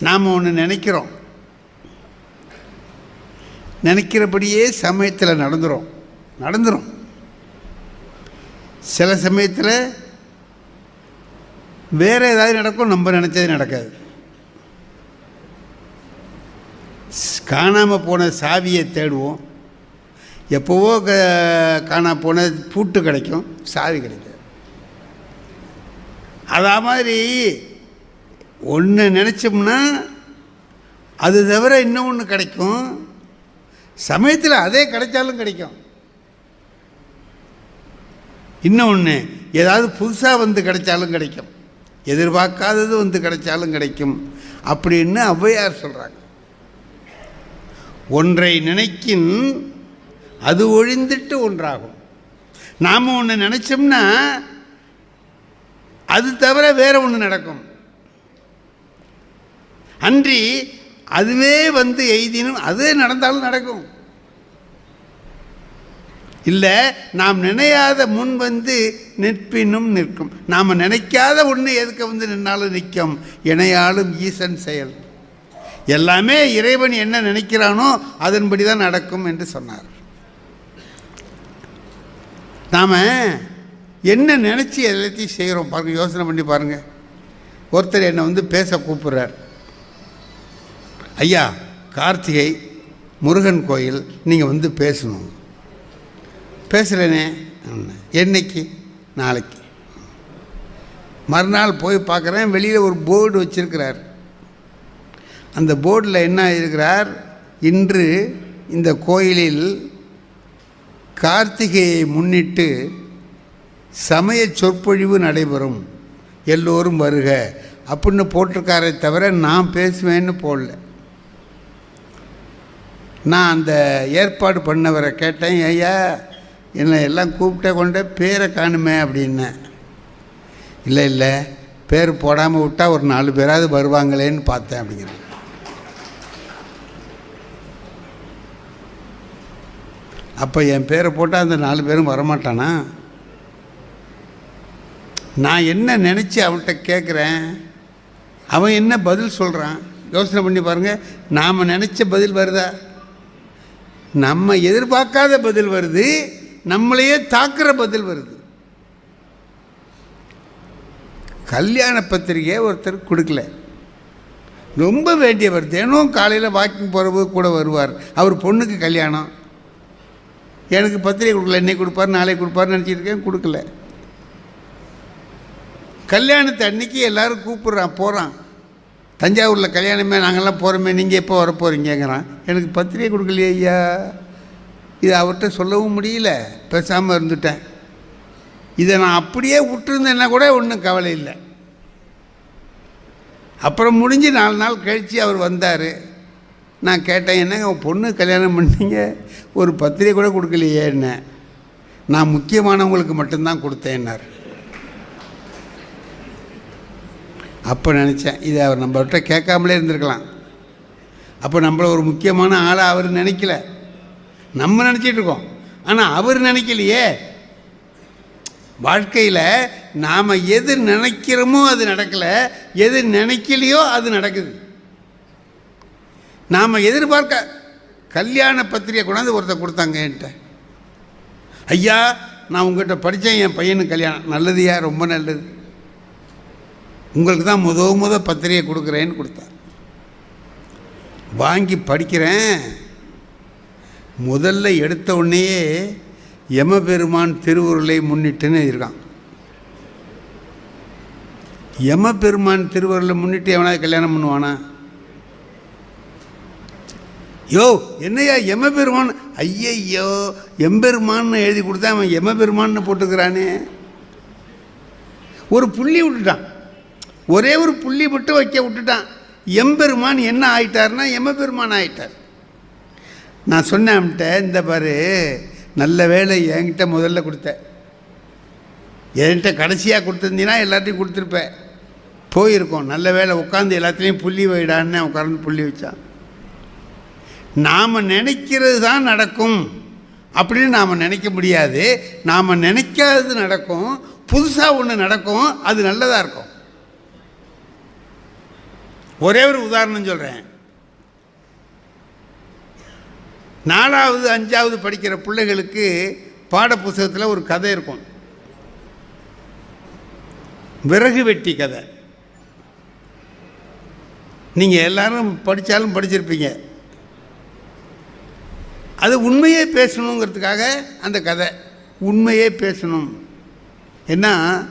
நாம் ஒன்று நினைக்கிறோம். நினைக்கிறபடியே சமயத்தில் நடந்துரும். நடந்துடும் சில சமயத்தில் வேறு ஏதாவது நடக்கும் நம்ம நினச்சது நடக்காது. காணாமல் போன சாவியை தேடுவோம். எப்போவோ க காணா போன பூட்டு கிடைக்கும் சாவி கிடைக்காது. அதே மாதிரி ஒன்று நினச்சோம்னா அது தவிர இன்னும் ஒன்று கிடைக்கும். சமயத்தில் அதே கிடைச்சாலும் கிடைக்கும். இன்னொன்று ஏதாவது புதுசாக வந்து கிடைச்சாலும் கிடைக்கும். எதிர்பார்க்காதது வந்து கிடைச்சாலும் கிடைக்கும். அப்படின்னு ஔவையார் சொல்கிறாங்க ஒன்றை நினைக்கின் அது ஒழிந்துட்டு ஒன்றாகும். நாம் ஒன்று நினச்சோம்னா அது தவிர வேறு ஒன்று நடக்கும். அன்றி அதுவே வந்து எய்தினும் அதே நடந்தாலும் நடக்கும். இல்லை நாம் நினையாத முன் வந்து நிற்பினும் நிற்கும். நாம் நினைக்காத ஒன்று எதுக்கு வந்து நின்னாலும் நிற்கும்? இணையாலும் ஈசன் செயல். எல்லாமே இறைவன் என்ன நினைக்கிறானோ அதன்படி தான் நடக்கும் என்று சொன்னார். நாம் என்ன நினச்சி எல்லாத்தையும் செய்கிறோம் பாருங்கள் யோசனை பண்ணி பாருங்கள் ஒருத்தர் என்னை வந்து பேச கூப்பிட்றார். ஐயா கார்த்திகை முருகன் கோயில் நீங்கள் வந்து பேசணும். பேசுகிறேனே என்னைக்கு? நாளைக்கு. மறுநாள் போய் பார்க்குறேன் வெளியில் ஒரு போர்டு வச்சுருக்கிறார். அந்த போர்டில் என்ன இருக்கிறார் இன்று இந்த கோயிலில் கார்த்திகையை முன்னிட்டு சமய சொற்பொழிவு நடைபெறும். எல்லோரும் வருக. அப்படின்னு போட்டிருக்காரே தவிர நான் பேசுவேன்னு போடல. நான் அந்த ஏற்பாடு பண்ணவரை கேட்டேன் ஐயா என்னை எல்லாம் கூப்பிட்டே கொண்டே பேரை காணுமே அப்படின்னேன் இல்லை இல்லை பேர் போடாமல் விட்டால் ஒரு நாலு பேராவது வருவாங்களேன்னு பார்த்தேன் அப்படிங்கிறேன் அப்போ என் பேரை போட்டால் அந்த நாலு பேரும் வரமாட்டானா? நான் என்ன நினச்சி அவன்கிட்ட கேட்குறேன் அவன் என்ன பதில் சொல்கிறான் யோசனை பண்ணி பாருங்கள் நாம் நினச்ச பதில் வருதா? நம்ம எதிர்பார்க்காத பதில் வருது நம்மளையே தாக்குற பதில் வருது. கல்யாண பத்திரிகையை ஒருத்தர் கொடுக்கல. ரொம்ப வேண்டியவர் தினம் காலையில் வாக்கிங் போகிறபோது கூட வருவார். அவர் பொண்ணுக்கு கல்யாணம். எனக்கு பத்திரிகை கொடுக்கல இன்னைக்கு கொடுப்பார் நாளைக்கு கொடுப்பார்னு நினச்சிருக்கேன் கொடுக்கல. கல்யாணத்தை அன்னைக்கு எல்லோரும் கூப்பிட்றான் போகிறான் தஞ்சாவூரில் கல்யாணமே நாங்கள்லாம் போகிறோமே நீங்கள் எப்போ வர போகிறீங்கிறான் எனக்கு பத்திரிகை கொடுக்கலையே ஐயா. இது அவர்கிட்ட சொல்லவும் முடியல. பேசாமல் இருந்துட்டேன். இதை நான் அப்படியே விட்டுருந்தேன்னா கூட ஒன்றும் கவலை இல்லை. அப்புறம் முடிஞ்சு நாலு நாள் கழித்து அவர் வந்தார். நான் கேட்டேன் என்னங்க உன் பொண்ணு கல்யாணம் பண்ணீங்க? ஒரு பத்திரிகை கூட கொடுக்கலையே என்ன? நான் முக்கியமானவங்களுக்கு மட்டும்தான் கொடுத்தேன்னார். அப்போ நினச்சேன் இதை அவர் நம்மள்கிட்ட கேட்காமலே இருந்திருக்கலாம். அப்போ நம்மளை ஒரு முக்கியமான ஆளாக அவர் நினைக்கல. நம்ம நினச்சிட்டு இருக்கோம். ஆனால் அவர் நினைக்கலையே. வாழ்க்கையில் நாம் எது நினைக்கிறோமோ அது நடக்கலை எது நினைக்கலையோ அது நடக்குது. நாம் எதிர்பார்க்க கல்யாண பத்திரிகை கொண்டாந்து ஒருத்தர் கொடுத்தாங்க என்கிட்ட. ஐயா நான் உங்கள்கிட்ட படித்தேன் என் பையனுக்கு கல்யாணம் நல்லதுயா ரொம்ப நல்லது. உங்களுக்கு தான் முத முத பத்திரிகை கொடுக்குறேன்னு கொடுத்தேன் வாங்கி படிக்கிறேன். முதல்ல எடுத்த உடனேயே யமபெருமான் திருவுருளை முன்னிட்டுன்னு இருக்கான். யமபெருமான் திருவுருளை முன்னிட்டு எவனாவது கல்யாணம் பண்ணுவானா? யோ என்னையா எமபெருமான் ஐயையோ எம்பெருமான்னு எழுதி கொடுத்தா அவன் எமபெருமான்னு போட்டுக்கிறானே. ஒரு புள்ளி விட்டுட்டான். ஒரே ஒரு புள்ளி மட்டும் வைக்க விட்டுட்டான். எம்பெருமான் என்ன ஆயிட்டார்னா எம்பெருமான் ஆயிட்டார். நான் சொன்னேன் இந்த பாரு நல்ல வேலை என்கிட்ட முதல்ல கொடுத்த. என்கிட்ட கடைசியாக கொடுத்துருந்தீங்கன்னா எல்லாத்தையும் கொடுத்துருப்பேன் போயிருக்கோம் நல்ல வேலை உட்காந்து எல்லாத்துலேயும் புள்ளி வைடான்னு உட்காந்து புள்ளி வச்சான். நாம் நினைக்கிறது தான் நடக்கும் அப்படின்னு நாம் நினைக்க முடியாது. நாம் நினைக்காதது நடக்கும். புதுசாக ஒன்று நடக்கும் அது நல்லதாக இருக்கும். ஒரே ஒரு உதாரணம் சொல்கிறேன் நாலாவது அஞ்சாவது படிக்கிற பிள்ளைகளுக்கு பாடப்புஸ்தகத்தில் ஒரு கதை இருக்கும். விறகு வெட்டி கதை. நீங்கள் எல்லாரும் படித்தாலும் படிச்சிருப்பீங்க. அது உண்மையே பேசணுங்கிறதுக்காக அந்த கதை. உண்மையே பேசணும். என்ன?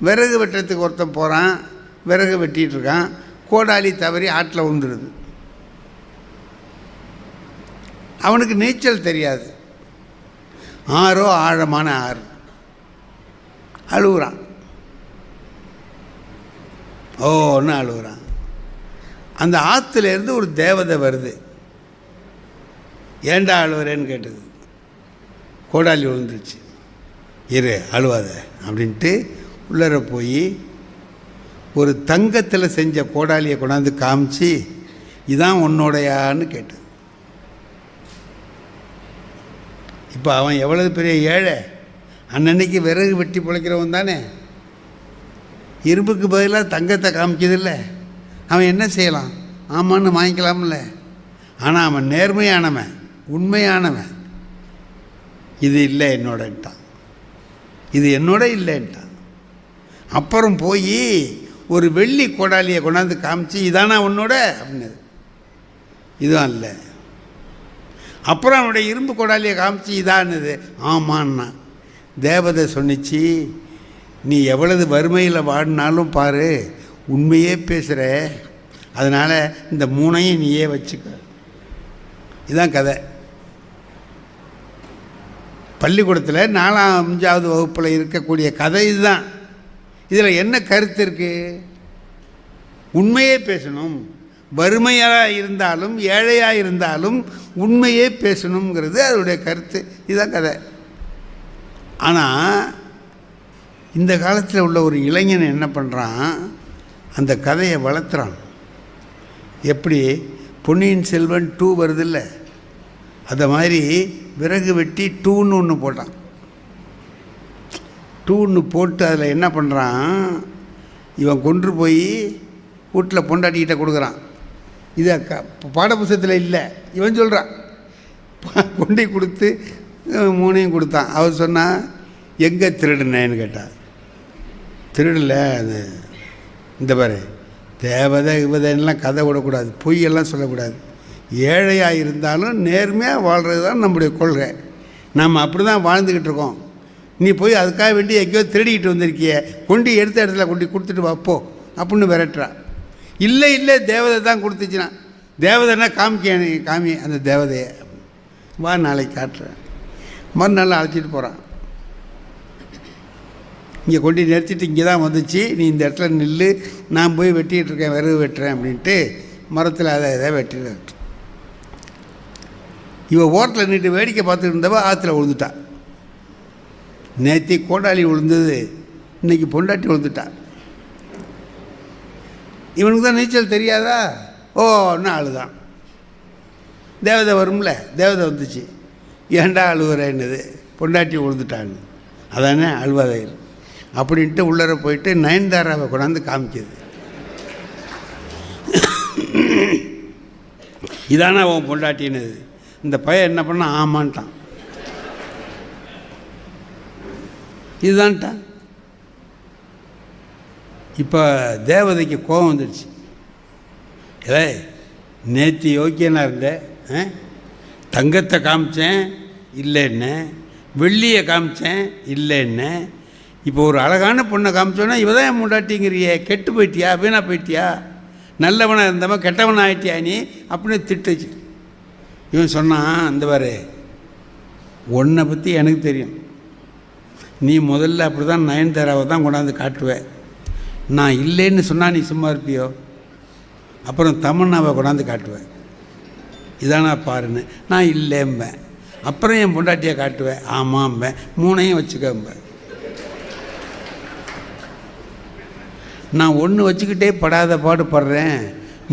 விறகு வெட்டுறதுக்கு ஒருத்தன் போகிறான் விறகு வெட்டிகிட்ருக்கான் கோடாலி தவறி ஆற்றில் உந்துடுது அவனுக்கு நீச்சல் தெரியாது. ஆறோ ஆழமான ஆறு. அழுகுறான் ஓன்னு அழுகுறான் அந்த ஆற்றுலேருந்து ஒரு தேவதை வருது. ஏண்டா அழுவுறேன்னு கேட்டது? கோடாலி விழுந்துருச்சு இரு அழுவாத அப்படின்ட்டு உள்ளர போய் ஒரு தங்கத்தில் செஞ்ச கோடாலியை கொண்டாந்து காமிச்சு இதான் உன்னோடையான்னு கேட்டு இப்போ அவன் எவ்வளவு பெரிய ஏழை? அன்னன்னைக்கு விறகு வெட்டி பிழைக்கிறவன் தானே? இரும்புக்கு பதிலாக தங்கத்தை காமிச்சதில்ல அவன் என்ன செய்யலாம்? ஆமான்னு வாங்கிக்கலாம்ல. ஆனால் அவன் நேர்மையானவன் உண்மையானவன். இது இல்லை என்னோடன்ட்டான். இது என்னோட இல்லைன்ட்டான். அப்புறம் போய் ஒரு வெள்ளி கோடாலியை கொண்டாந்து காமிச்சு இதானா உன்னோட? அப்படின்னது. இதுதான் இல்லை. அப்புறம் அவனுடைய இரும்பு கொடாலியை காமிச்சு இதானது? ஆமான்னா தேவதை சொன்னிச்சு நீ எவ்வளவு வறுமையில் வாடினாலும் பாரு உண்மையே பேசுகிற அதனால் இந்த மூணையும் நீயே வச்சுக்க. இதுதான் கதை. பள்ளிக்கூடத்தில் நாலாம் அஞ்சாவது வகுப்பில் இருக்கக்கூடிய கதை இதுதான். இதில் என்ன கருத்து இருக்குது உண்மையே பேசணும். வறுமையாக இருந்தாலும் ஏழையாக இருந்தாலும் உண்மையே பேசணுங்கிறது அதனுடைய கருத்து. இதுதான் கதை. ஆனால் இந்த காலத்தில் உள்ள ஒரு இளைஞன் என்ன பண்ணுறான் அந்த கதையை வளர்த்துறான். எப்படி? பொன்னியின் செல்வன் டூ வருதில்ல. அதை மாதிரி விறகு வெட்டி டூன்னு ஒன்று போட்டான். டூன்னு போட்டு அதில் என்ன பண்ணுறான்? இவன் கொண்டு போய் வீட்டில் பொண்டாட்டிக்கிட்ட கொடுக்குறான். இது க பாடப்புத்தகத்தில் இல்லை. இவன் சொல்கிறான் கொண்டு கொடுத்து மூணையும் கொடுத்தான். அவர் சொன்னால் எங்கே திருடுனேன்னு கேட்டான் திருடல அது இந்த பாரு தேவதை இவதைன்னெலாம் கதை விடக்கூடாது பொய்யெல்லாம் சொல்லக்கூடாது. ஏழையாக இருந்தாலும் நேர்மையாக வாழ்கிறது தான் நம்முடைய கொள்கை. நம்ம அப்படி தான் வாழ்ந்துக்கிட்டு இருக்கோம். நீ போய் அதுக்காக வேண்டி எங்கேயோ திருடிக்கிட்டு வந்திருக்கிய. கொண்டு எடுத்த இடத்துல கொண்டு கொடுத்துட்டு வாப்போ அப்படின்னு விரட்டுறா. இல்லை இல்லை தேவதை தான் கொடுத்துச்சுனா. தேவதைன்னா காமிக்க நீ காமி அந்த தேவதையை. வா நாளைக்கு காட்டுறேன். மறுநாள் அழைச்சிட்டு போகிறான் இங்கே கொண்டு நிறுத்திட்டு இங்கே தான் வந்துச்சு. நீ இந்த இடத்துல நில்லு. நான் போய் வெட்டிகிட்டு இருக்கேன் விறகு வெட்டுறேன் அப்படின்ட்டு மரத்தில் அதை இதை வெட்டிட்டு இவள் ஓரத்தில் நின்று வேடிக்கை பார்த்துட்டு இருந்தவ ஆற்றுல விழுந்துட்டா. நேத்தி கோடாலி விழுந்தது. இன்னைக்கு பொண்டாட்டி விழுந்துட்டான் இவனுக்கு தான் நீச்சல் தெரியாதா? ஓ ஒன்று ஆளுதான் தேவதை வரும்ல? தேவதை வந்துச்சு. ஏன்டா அழுகுறேன்னுது பொண்டாட்டி விழுந்துட்டான்னு. அதானே அழுவாதையில் அப்படின்ட்டு உள்ளர போயிட்டு நயன்தாராவை கொண்டாந்து காமிக்குது. இதானே அவன் பொண்டாட்டினது இந்த பையன் என்ன பண்ண ஆமான்ட்டான். இதுதான்ட்டான் இப்போ தேவதைக்கு கோபம் வந்துடுச்சு ஏ நேற்று யோக்கியனாக இருந்தேன் ஆ? தங்கத்தை காமிச்சேன் இல்லைன்னு. வெள்ளியை காமிச்சேன் இல்லைன்னு. இப்போ ஒரு அழகான பொண்ணை காமிச்சோன்னா இவ தான் முண்டாட்டிங்கிறியே கெட்டு போயிட்டியா வீணாக போயிட்டியா? நல்லவனாக இருந்தவன் கெட்டவனாக ஆயிட்டியா நீ? அப்படின்னு திட்டுச்சு. இவன் சொன்னான் அந்த பாரு உன்னை பற்றி எனக்கு தெரியும். நீ முதல்ல அப்படி தான் நயன்தாராவை தான் கொண்டாந்து காட்டுவேன் நான் இல்லைன்னு சொன்னால் நீ சும்மா இருப்பியோ? அப்புறம் தமன்னாவை கொண்டாந்து காட்டுவேன் இதானா பாருன்னு. நான் இல்லைம்பேன் அப்புறம் என் பொண்டாட்டியை காட்டுவேன் ஆமாம்பேன் மூணையும் வச்சுக்கம்பேன் நான் ஒன்று வச்சுக்கிட்டே படாத பாடு படுறேன்.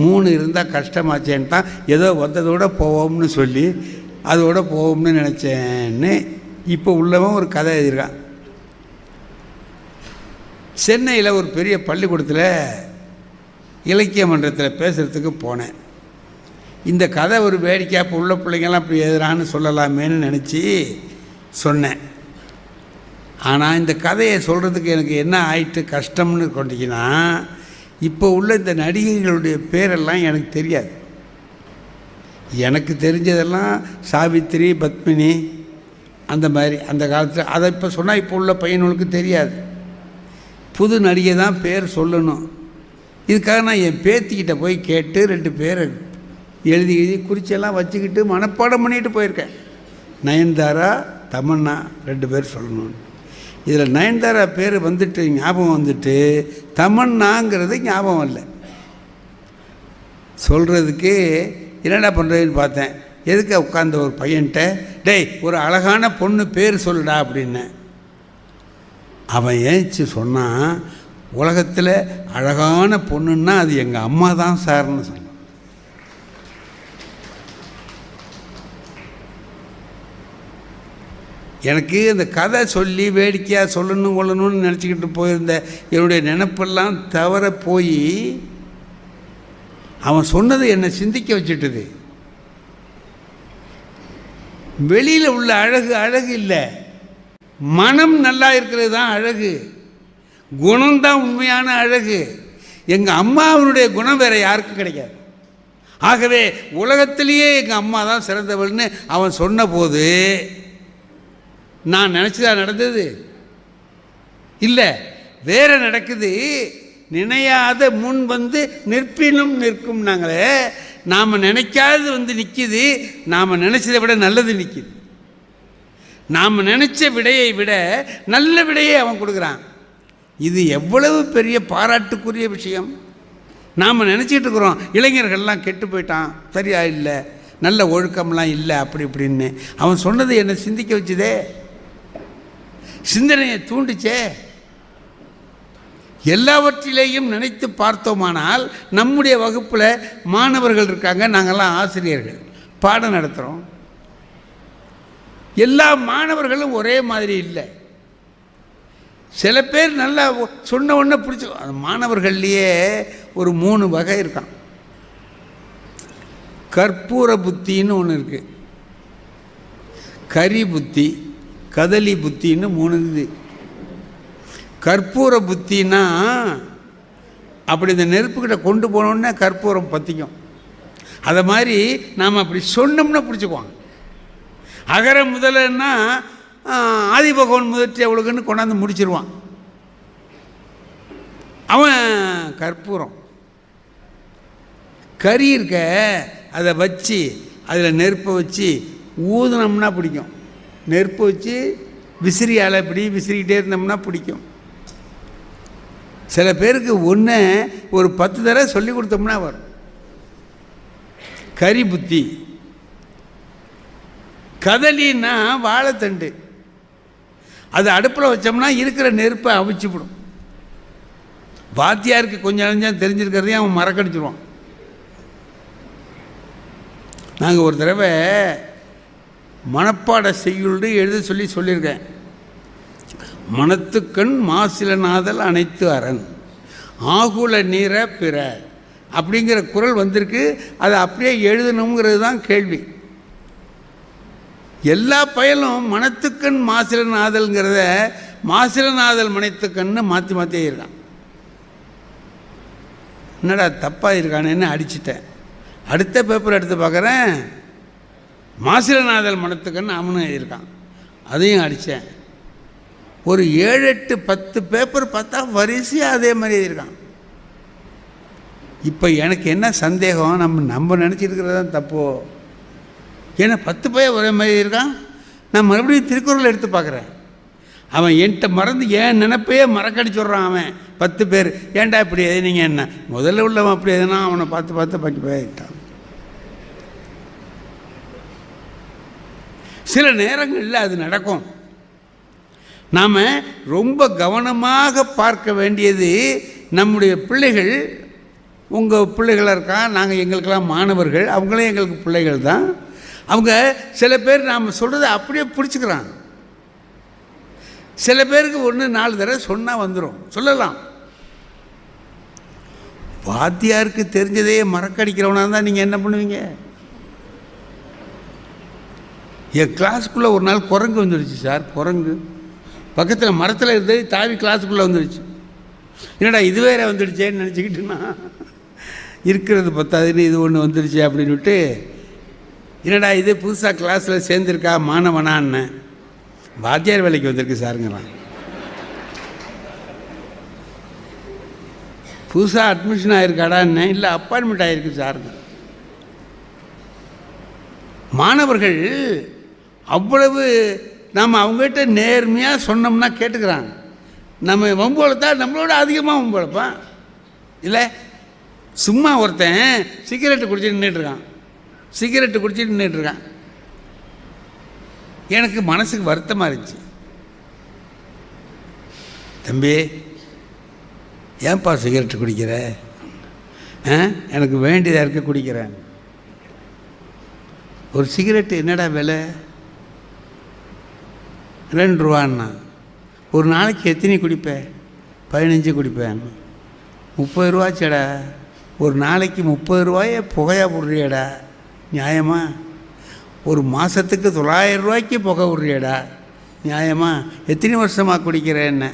மூணு இருந்தால் கஷ்டமாச்சேன்னு தான் ஏதோ வந்ததோட போவோம்னு சொல்லி அதோட போவோம்னு நினச்சேன்னு இப்போ உள்ளவன் ஒரு கதை எழுதியிருக்கான். சென்னையில் ஒரு பெரிய பள்ளிக்கூடத்தில் இலக்கிய மன்றத்தில் பேசுகிறதுக்கு போனேன். இந்த கதை ஒரு வேடிக்கை இப்போ உள்ள பிள்ளைங்கள்லாம் இப்படி எதிரான்னு சொல்லலாமேன்னு நினச்சி சொன்னேன். ஆனால் இந்த கதையை சொல்கிறதுக்கு எனக்கு என்ன ஆயிட்டு கஷ்டம்னு கொண்டீங்கன்னா இப்போ உள்ள இந்த நடிகைகளுடைய பேரெல்லாம் எனக்கு தெரியாது. எனக்கு தெரிஞ்சதெல்லாம் சாவித்திரி பத்மினி அந்த மாதிரி அந்த காலத்தில். அதை இப்போ சொன்னால் இப்போ உள்ள பையனுக்கு தெரியாது. புது நடிகை தான் பேர் சொல்லணும். இதுக்காக நான் என் பேத்திக்கிட்ட போய் கேட்டு ரெண்டு பேரை எழுதி எழுதி குறிச்செல்லாம் வச்சுக்கிட்டு மனப்பாடம் பண்ணிட்டு போயிருக்கேன். நயன்தாரா தமன்னா ரெண்டு பேர் சொல்லணும். இதில் நயன்தாரா பேர் வந்துட்டு ஞாபகம் வந்துட்டு தமன்னாங்கிறது ஞாபகம் இல்லை. சொல்கிறதுக்கு என்னடா பண்ணுறதுன்னு பார்த்தேன். எதுக்கு உட்காந்த ஒரு பையன்கிட்ட டேய் ஒரு அழகான பொண்ணு பேர் சொல்லுடா அப்படின்னேன் அவன் ஏச்சு சொன்னான் உலகத்தில் அழகான பொண்ணுன்னா அது எங்கள் அம்மா தான் சார்னு சொன்னான். எனக்கு அந்த கதை சொல்லி வேடிக்கையாக சொல்லணும் கொள்ளணும்னு நினச்சிக்கிட்டு போயிருந்த என்னுடைய நினப்பெல்லாம் தவற போய் அவன் சொன்னது என்னை சிந்திக்க வச்சுட்டுது. வெளியில் உள்ள அழகு அழகு இல்லை. மனம் நல்லா இருக்கிறது தான் அழகு. குணம்தான் உண்மையான அழகு. எங்கள் அம்மாவனுடைய குணம் வேறு யாருக்கும் கிடைக்காது. ஆகவே உலகத்திலேயே எங்கள் அம்மா தான் சிறந்தவள்னு அவன் சொன்னபோது நான் நினச்சதா நடந்தது? இல்லை. வேற நடக்குது. நினையாத முன் வந்து நிற்பினும் நிற்கும் நாங்களே நாம் நினைக்காதது வந்து நிற்கிது நாம் நினச்சதை விட நல்லது நிற்கிது நாம் நினச்ச விடையை விட நல்ல விடையை அவன் கொடுக்குறான். இது எவ்வளவு பெரிய பாராட்டுக்குரிய விஷயம். நாம் நினச்சிட்டு இருக்கிறோம் இளைஞர்கள்லாம் கெட்டு போயிட்டான் சரியா இல்லை நல்ல ஒழுக்கம்லாம் இல்லை அப்படி இப்படின்னு. அவன் சொன்னது என்னை சிந்திக்க வச்சுதே. சிந்தனையை தூண்டுச்சே. எல்லாவற்றிலேயும் நினைத்து பார்த்தோமானால் நம்முடைய வகுப்பில் மாணவர்கள் இருக்காங்க நாங்கள்லாம் ஆசிரியர்கள். பாடம் நடத்துகிறோம் எல்லா மாணவர்களும் ஒரே மாதிரி இல்லை. சில பேர் நல்லா சொன்ன உடனே பிடிச்சி அந்த மாணவர்கள்லேயே ஒரு மூணு வகை இருக்கான் கற்பூர புத்தின்னு ஒன்று இருக்குது கரி புத்தி கதலி புத்தின்னு மூணு இது. கற்பூர புத்தின்னா அப்படி இந்த நெருப்புக்கிட்ட கொண்டு போனோன்னே கற்பூரம் பற்றிக்கும் அதை மாதிரி நாம் அப்படி சொன்னோம்னா பிடிச்சிக்குவாங்க அகர முதலன்னா ஆதி பகவான் முதற்றி அவளுக்குன்னு கொண்டாந்து முடிச்சிருவான். அவன் கற்பூரம். கறி இருக்க அதை வச்சு அதில் நெருப்பை வச்சு ஊதுனோம்னா பிடிக்கும். நெருப்பை வச்சு விசிறியால் இப்படி விசிறிக்கிட்டே இருந்தோம்னா பிடிக்கும். சில பேருக்கு ஒன்று ஒரு பத்து தடவை சொல்லி கொடுத்தோம்னா வரும். கறி புத்தி. கதலின்னா வாழைத்தண்டு. அது அடுப்பில் வச்சோம்னா இருக்கிற நெருப்பை அவிச்சுவிடும் வாத்தியாருக்கு கொஞ்சம் அழிஞ்சால் தெரிஞ்சிருக்கிறதையும் அவன் மறக்கடிச்சிருவான். நாங்கள் ஒரு தடவை மனப்பாட செய்யுள்னு எழுத சொல்லி சொல்லியிருக்கேன். மனத்துக்கண் மாசிலநாதல் அனைத்து அரண். ஆகுல நீர பிற. அப்படிங்கிற குரல் வந்திருக்கு. அதை அப்படியே எழுதணுங்கிறது தான் கேள்வி. எல்லா பயலும் மனத்துக்கண் மாசிலநாதல்ங்கிறத மாசிலநாதல் மனத்துக்கண்ணு மாற்றி மாற்றி இருக்கான். என்னடா தப்பாக இருக்கானேன்னு அடிச்சிட்டேன்? அடுத்த பேப்பர் எடுத்து பார்க்குறேன். மாசிலநாதல் மனத்துக்கண்ணு அவனும் இருக்கான். அதையும் அடித்தேன் ஒரு ஏழு எட்டு பத்து பேப்பர் பார்த்தா வரிசையாக அதே மாதிரி இருக்கான். இப்போ எனக்கு என்ன சந்தேகம்? நம்ம நம்ம நினச்சிருக்கிறது தான் தப்போ? ஏன்னா பத்து பையன் ஒரே மாதிரி இருக்கான்? நான் மறுபடியும் திருக்குறள் எடுத்து பார்க்குறேன். அவன் என்கிட்ட மறந்து ஏன் நினைப்பையே மறக்கடிச்சுட்றான் அவன். பத்து பேர் ஏன்டா இப்படி எது நீங்கள் என்ன? முதல்ல உள்ளவன் அப்படி எதுனா அவனை பார்த்து பார்த்து பட்டு போயிட்டான். சில நேரங்களில் அது நடக்கும். நாம் ரொம்ப கவனமாக பார்க்க வேண்டியது நம்முடைய பிள்ளைகள். உங்கள் பிள்ளைகளாக இருக்கா? நாங்கள் எங்களுக்கெல்லாம் மாணவர்கள். அவங்களே எங்களுக்கு பிள்ளைகள் தான். அவங்க சில பேர் நாம் சொல்கிறத அப்படியே பிடிச்சிக்கிறாங்க. சில பேருக்கு ஒன்று நாலு தடவை சொன்னால் வந்துடும் சொல்லலாம். வாத்தியாருக்கு தெரிஞ்சதே மறக்கடிக்கிறவனா இருந்தால் நீங்கள் என்ன பண்ணுவீங்க? என் கிளாஸுக்குள்ளே ஒரு நாள் குரங்கு வந்துடுச்சு சார் குரங்கு. பக்கத்தில் மரத்தில் இருந்தது தாவி கிளாஸுக்குள்ளே வந்துடுச்சு என்னடா இது வேற வந்துடுச்சேன்னு நினச்சிக்கிட்டுனா இருக்கிறது பத்தாதுன்னு இது ஒன்று வந்துடுச்சு அப்படின்னு விட்டு என்னடா இது புதுசாக கிளாஸில் சேர்ந்துருக்கா மாணவனான்னு. வாத்தியார் வேலைக்கு வந்திருக்கு சாருங்கிறான் புதுசாக அட்மிஷன் ஆயிருக்காடான்னு இல்லை அப்பாயின்மெண்ட் ஆயிருக்கு சாருங்க. மாணவர்கள் அவ்வளவு நாம் அவங்ககிட்ட நேர்மையாக சொன்னோம்னா கேட்டுக்கிறாங்க. நம்ம வம்புவளத்தா நம்மளோட அதிகமாக வம்புவளப்பான் இல்லை சும்மா ஒருத்தன் சிகரெட்டு குடிச்சு நின்றுட்டுருக்கான் சிகரெட்டு குடிச்சிட்டு நின்றுட்டுருக்கான் எனக்கு மனசுக்கு வருத்தமாக இருந்துச்சு. தம்பி ஏன்பா சிகரெட்டு குடிக்கிற? ஆ? எனக்கு வேண்டியதாக இருக்க குடிக்கிறேன். ஒரு சிகரெட்டு என்னடா விலை? ரெண்டு ரூபான்னா. ஒரு நாளைக்கு எத்தனை குடிப்பேன் பதினஞ்சு குடிப்பேன். முப்பது ரூபாச்சடா ஒரு நாளைக்கு முப்பது ரூபாயே புகையா போடுறியடா. நியாயமா? ஒரு மாதத்துக்கு தொள்ளாயிரம் ரூபாய்க்கு புகை விட்றியடா நியாயமா? எத்தனை வருஷமாக குடிக்கிறேன்னு?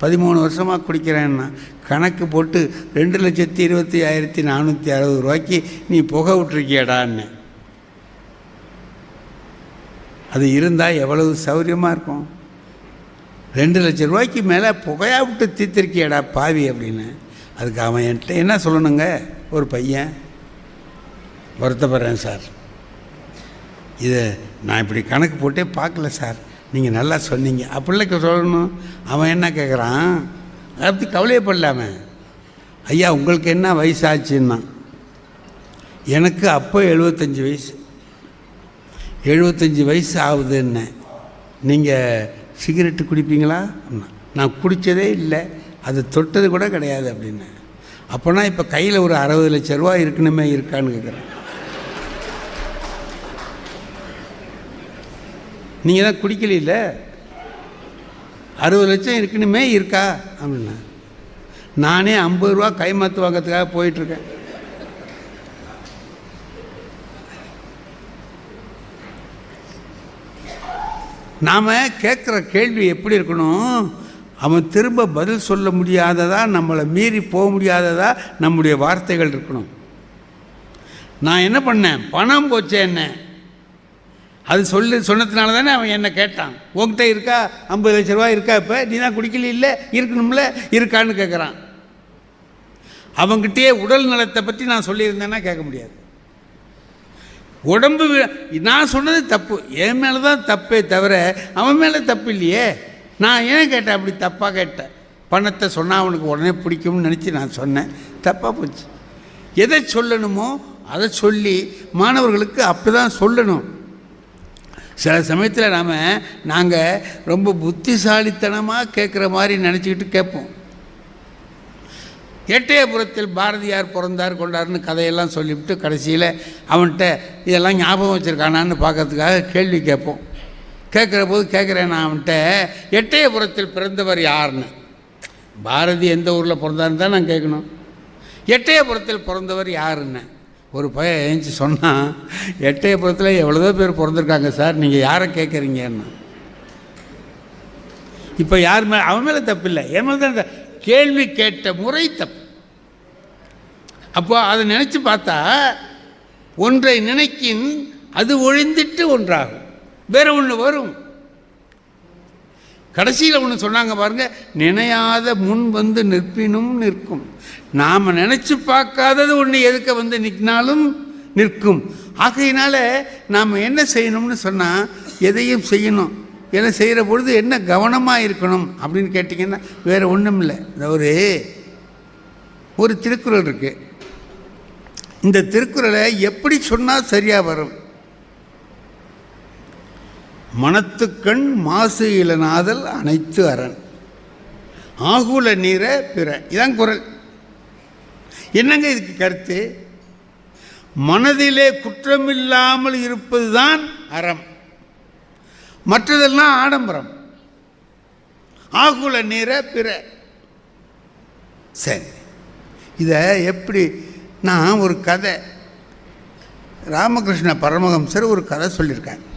பதிமூணு வருஷமாக குடிக்கிறேன்னா. கணக்கு போட்டு ரெண்டு லட்சத்தி இருபத்தி ஆயிரத்தி நானூற்றி அறுபது ரூபாய்க்கு நீ புகை விட்ருக்கியடான்னு அது இருந்தால் எவ்வளவு சௌகரியமாக இருக்கும்? ரெண்டு லட்சம் ரூபாய்க்கு மேலே புகையா விட்டு தீர்த்திருக்கியடா பாவி அப்படின்னு. அதுக்கு அவன் என்கிட்ட என்ன சொல்லணுங்க? ஒரு பையன். வருத்தப்படுறேன் சார். இதை நான் இப்படி கணக்கு போட்டே பார்க்கல சார். நீங்கள் நல்லா சொன்னீங்க. அப்படிலாம் சொல்லணும். அவன் என்ன கேட்குறான் அதை பற்றி கவலையப்படல ஐயா உங்களுக்கு என்ன வயசாச்சுன்னா? எனக்கு அப்போ எழுபத்தஞ்சி வயசு. எழுபத்தஞ்சி வயசு ஆகுதுன்னு. நீங்கள் சிகரெட்டு குடிப்பீங்களா? நான் குடித்ததே இல்லை. அது தொட்டது கூட கிடையாது அப்படின்னு. அப்போனா இப்போ கையில் ஒரு அறுபது லட்ச ரூபா இருக்கணுமே இருக்கான்னு கேட்குறேன் நீங்கள் தான் குடிக்கலையில்ல அறுபது லட்சம் இருக்கணுமே இருக்கா? அப்படின்னா நானே ஐம்பது ரூபா கைமாத்து வாங்கிறதுக்காக போயிட்டுருக்கேன். நாம் கேட்குற கேள்வி எப்படி இருக்கணும்? அவன் திரும்ப பதில் சொல்ல முடியாததா? நம்மளை மீறி போக முடியாததா? நம்முடைய வார்த்தைகள் இருக்கணும். நான் என்ன பண்ணேன்? பணம் போச்சே என்ன? அது சொல்லு சொன்னதுனால தானே அவன் என்ன கேட்டான். உங்ககிட்ட இருக்கா? ஐம்பது லட்ச ரூபா இருக்கா இப்போ? நீ தான் குடிக்கல இல்லை இருக்கணும்ல? இருக்கான்னு கேட்குறான் அவங்ககிட்டயே உடல் நலத்தை பற்றி நான் சொல்லியிருந்தேன்னா கேட்க முடியாது. உடம்பு வி- நான் சொன்னது தப்பு. என் மேலே தான் தப்பே தவிர அவன் மேலே தப்பு இல்லையே. நான் ஏன் கேட்டேன்? அப்படி தப்பாக கேட்டேன். பணத்தை சொன்னால் அவனுக்கு உடனே பிடிக்கும்னு நினச்சி நான் சொன்னேன். தப்பாக போச்சு. எதை சொல்லணுமோ அதை சொல்லி மாணவர்களுக்கு அப்படி தான் சொல்லணும். சில சமயத்தில் நாம் நாங்கள் ரொம்ப புத்திசாலித்தனமாக கேட்குற மாதிரி நினச்சிக்கிட்டு கேட்போம். எட்டயபுரத்தில் பாரதியார் பிறந்தார் கொண்டார்னு கதையெல்லாம் சொல்லிவிட்டு கடைசியில் அவன்கிட்ட இதெல்லாம் ஞாபகம் வச்சுருக்கானான்னு பார்க்கறதுக்காக கேள்வி கேட்போம். கேட்குற போது கேட்குறேன் நான் அவன்கிட்ட எட்டயபுரத்தில் பிறந்தவர் யாருன்னு பாரதி எந்த ஊரில் பிறந்தாருன்னு தான் நான் கேட்கணும். எட்டயபுரத்தில் பிறந்தவர் யாருன்னு? ஒரு பையன் ஏஞ்சி சொன்னான் எட்டயபுரத்தில் எவ்வளோதோ பேர் பிறந்திருக்காங்க சார் நீங்கள் யாரை கேட்குறீங்கன்னா இப்போ யார் மேலே அவன் மேலே தப்பு இல்லை. என் மேலே தான் த- கேள்வி கேட்ட முறை தப்பு. அப்போ அதை நினச்சி பார்த்தா ஒன்றை நினைக்கின் அது ஒழிந்திட்டு ஒன்றாகும். வேறு ஒன்று வரும். கடைசியில் ஒன்று சொன்னாங்க பாருங்க நினையாத முன் வந்து நிற்பினும் நிற்கும். நாம் நினச்சி பார்க்காதது ஒன்று எதுக்க வந்து நிற்கினாலும் நிற்கும். ஆகையினால நாம் என்ன செய்யணும்னு சொன்னால் எதையும் செய்யணும். எதை செய்கிற பொழுது என்ன கவனமாக இருக்கணும் அப்படின்னு கேட்டிங்கன்னா வேறு ஒன்றும் இல்லை இந்த ஒரு ஒரு திருக்குறள் இருக்குது இந்த திருக்குறளை எப்படி சொன்னால் சரியாக வரும்? மனத்துக்கண் மாசு இளநாதல் அனைத்து அரண். ஆகுல நீர பிற. இதான் குரல். என்னங்க இதுக்கு கருத்து? மனதிலே குற்றமில்லாமல் இருப்பதுதான் அறம். மற்றதெல்லாம் ஆடம்பரம். ஆகுல நீர பிற. சரி. இதை எப்படி நான் ஒரு கதை. ராமகிருஷ்ண பரமஹம்சர் ஒரு கதை சொல்லியிருக்காங்க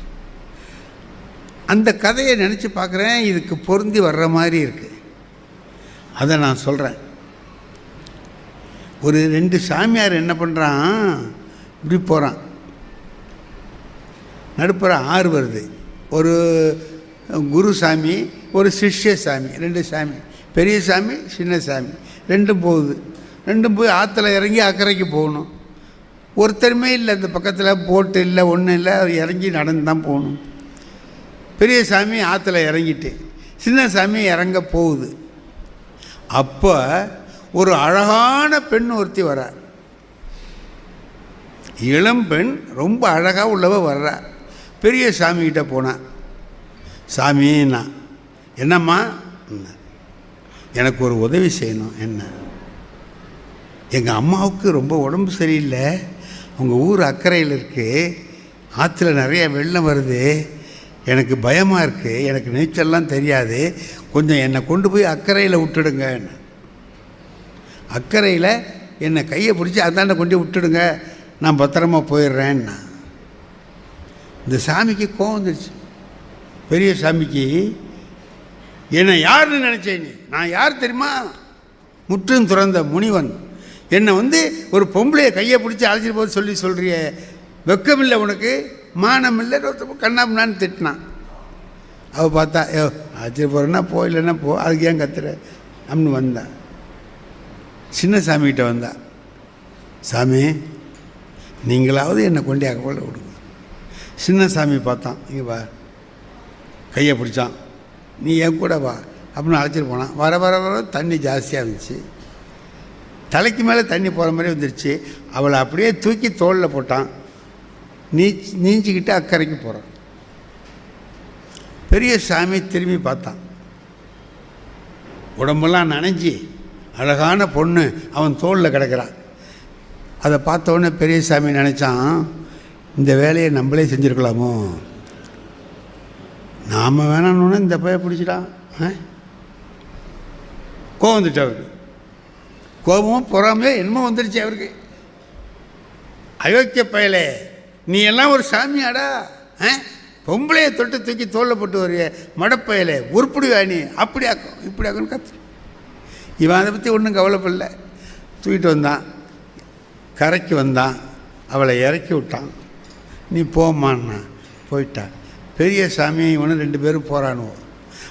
அந்த கதையை நினச்சி பார்க்குறேன் இதுக்கு பொருந்தி வர்ற மாதிரி இருக்குது அதை நான் சொல்கிறேன் ஒரு ரெண்டு சாமியார் என்ன பண்ணுறான் இப்படி போகிறான் நடுப்புற ஆறு வருது. ஒரு குரு சாமி ஒரு சிஷ்ய சாமி ரெண்டு சாமி. பெரிய சாமி சின்ன சாமி. ரெண்டும் போகுது. ரெண்டும் போய் ஆற்றுல இறங்கி அக்கறைக்கு போகணும். ஒருத்தருமே இல்லை இந்த பக்கத்தில் போட்டு இல்லை ஒன்றும் இல்லை இறங்கி நடந்து தான் போகணும். பெரிய சாமி ஆற்றுல இறங்கிட்டு சின்ன சாமி இறங்க போகுது. அப்போ ஒரு அழகான பெண் ஒருத்தி வர்றார் இளம் பெண் ரொம்ப அழகாக உள்ளவ வர்றா. பெரிய சாமிகிட்ட போனான் சாமின்னா என்னம்மா? எனக்கு ஒரு உதவி செய்யணும். என்ன? எங்கள் அம்மாவுக்கு ரொம்ப உடம்பு சரியில்லை. அவங்க ஊர் அக்கறையில் இருக்குது ஆற்றுல நிறைய வெள்ளம் வருது. எனக்கு பயமாக இருக்குது எனக்கு நீச்சல்லாம் தெரியாது கொஞ்சம் என்னை கொண்டு போய் அக்கறையில் விட்டுடுங்க. அக்கறையில் என்னை கையை பிடிச்சி அதாண்ட கொண்டு விட்டுடுங்க நான் பத்திரமா போயிடுறேன்னா. இந்த சாமிக்கு கோவம் வந்துருச்சு. பெரிய சாமிக்கு என்னை யாருன்னு நினச்சேன் நீ? நான் யார் தெரியுமா? முற்றும் துறந்த முனிவன் என்னை வந்து ஒரு பொம்பளையை கையை பிடிச்சி அழைச்சிட்டு போக சொல்லி சொல்கிறிய வெக்கமில்லை உனக்கு? மானம் இல்லை கண்ணாமண்ணான்னு திட்டினான். அவள் பார்த்தா ஏ அழைச்சிட்டு போகிறேன்னா போ இல்லைன்னா போ அதுக்கு ஏன் கத்துற? அப்படின்னு வந்தான் சின்ன சாமிகிட்ட வந்தா சாமி நீங்களாவது என்னை கொண்டே போல விடுங்க சின்ன சாமி பார்த்தான் இங்கே வா. கையை பிடிச்சான் நீ என் கூட வா அப்படின்னு அழைச்சிட்டு போனான். வர வர வர தண்ணி ஜாஸ்தியாக இருந்துச்சு. தலைக்கு மேலே தண்ணி போகிற மாதிரி வந்துருச்சு. அவளை அப்படியே தூக்கி தோளில் போட்டான். நீ நீஞ்சிக்கிட்டு அக்கறைக்கு போகிறான் பெரிய சாமி திரும்பி பார்த்தான். உடம்பெல்லாம் நனைஞ்சி அழகான பொண்ணு அவன் தோளில் கிடக்கிறான். அதை பார்த்த உடனே பெரிய சாமி நினச்சான் இந்த வேலையை நம்மளே செஞ்சுருக்கலாமோ? நாம் வேணான்னு இந்த பைய பிடிச்சிட்டான். ஆ? கோவம் வந்துட்டு அவருக்கு. கோபமும் பொறாமையோ என்னமோ வந்துடுச்சு அவருக்கு. அயோக்கிய பயலே. நீ எல்லாம் ஒரு சாமியாடா ஆ? பொம்பளையை தொட்டு தூக்கி தோளில் போட்டு வரிய மடப்பயலே உருப்படி வாணி அப்படி ஆக்கும் இப்படி ஆக்கும்னு கத்து இவன் அதை பற்றி ஒன்றும் கவலைப்படல. தூக்கிட்டு வந்தான். கரைக்கு வந்தான். அவளை இறக்கி விட்டான். நீ போம்மான்னா போயிட்டா. பெரிய சாமி இவனும் ரெண்டு பேரும் போகிறானுவோம்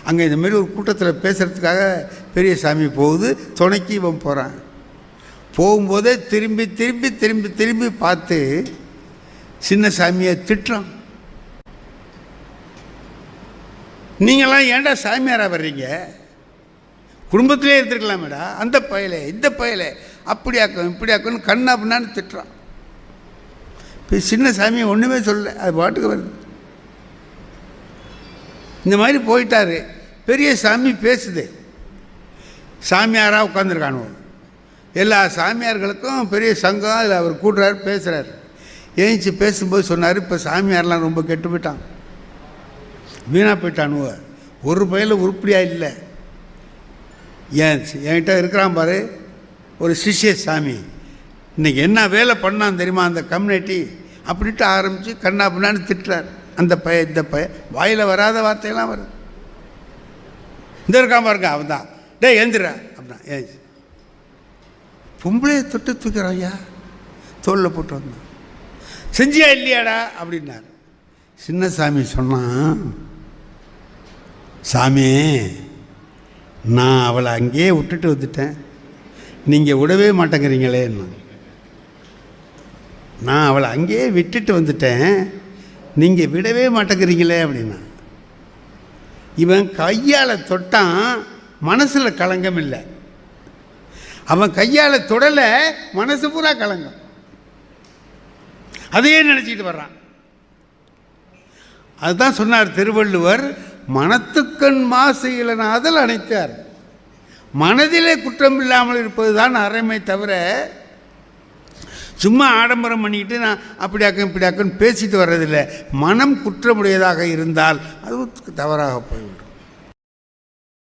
அங்கே இந்த மாதிரி ஒரு கூட்டத்தில் பேசுகிறதுக்காக பெரிய சாமி போகுது. துணைக்கு இவன் போகிறான் போகும்போதே திரும்பி திரும்பி திரும்பி திரும்பி பார்த்து சின்ன சாமியை திட்டுறான். நீங்களாம் ஏன்டா சாமியாராக வர்றீங்க? குடும்பத்திலே இருந்திருக்கலாமேடா. அந்த பயலே இந்த பயலே. அப்படி ஆக்கும் இப்படி ஆக்கும்னு கண்ணா பின்னான்னு திட்டுறான். இப்போ சின்ன சாமி ஒன்றுமே சொல்லலை. அது பாட்டுக்கு வருது. இந்த மாதிரி போயிட்டாரு. பெரிய சாமி பேசுது. சாமியாராக உட்காந்துருக்கானு எல்லா சாமியார்களுக்கும் பெரிய சங்கம் அதில் அவர் கூட்டுறாரு பேசுகிறார் ஏஞ்சி பேசும்போது சொன்னார் இப்போ சாமியார்லாம் ரொம்ப கெட்டு போயிட்டான். வீணாக போயிட்டானுவ ஒரு பையில் உருப்படியாக இல்லை. ஏன் என்கிட்ட இருக்கிறான் பாரு ஒரு சிஷ்ய சாமி. இன்றைக்கி என்ன வேலை பண்ணான் தெரியுமா அந்த கம்யூனிட்டி? அப்படின்ட்டு ஆரம்பித்து கண்ணா பின்னான்னு திட்டுறார். அந்த பைய இந்த பைய வாயில் வராத வார்த்தையெல்லாம் வருது. இந்த இருக்கான் பாருங்க அவன் தான் டேய் எழுந்துடுறா அப்படின்னா ஏன் பொம்பளையை தொட்டு தூக்கிறான் ஐயா தோளில் போட்டு வந்தான். செஞ்சியா இல்லையாடா? அப்படின்னார். சின்ன சாமி சொன்னான் சாமி நான் அவளை அங்கேயே விட்டுட்டு வந்துட்டேன். நீங்கள் விடவே மாட்டேங்கிறீங்களேன்னு நான் அவளை அங்கேயே விட்டுட்டு வந்துட்டேன். நீங்கள் விடவே மாட்டேங்கிறீங்களே அப்படின்னா இவன் கையால் தொட்டான் மனசில் களங்கம் இல்லை. அவன் கையால் தொடலை மனசு பூரா களங்கம். அதையே நினச்சிக்கிட்டு வர்றான். அதுதான் சொன்னார் திருவள்ளுவர் மனத்துக்கண் மாசையிலன அதில் அணைத்தார். மனதிலே குற்றம் இல்லாமல் இருப்பது தான் அறமை தவிர சும்மா ஆடம்பரம் பண்ணிக்கிட்டு நான் அப்படியாக்கும் இப்படியாக்குன்னு பேசிட்டு வர்றதில்லை. மனம் குற்றமுடையதாக இருந்தால் அது தவறாக போய்விடும்.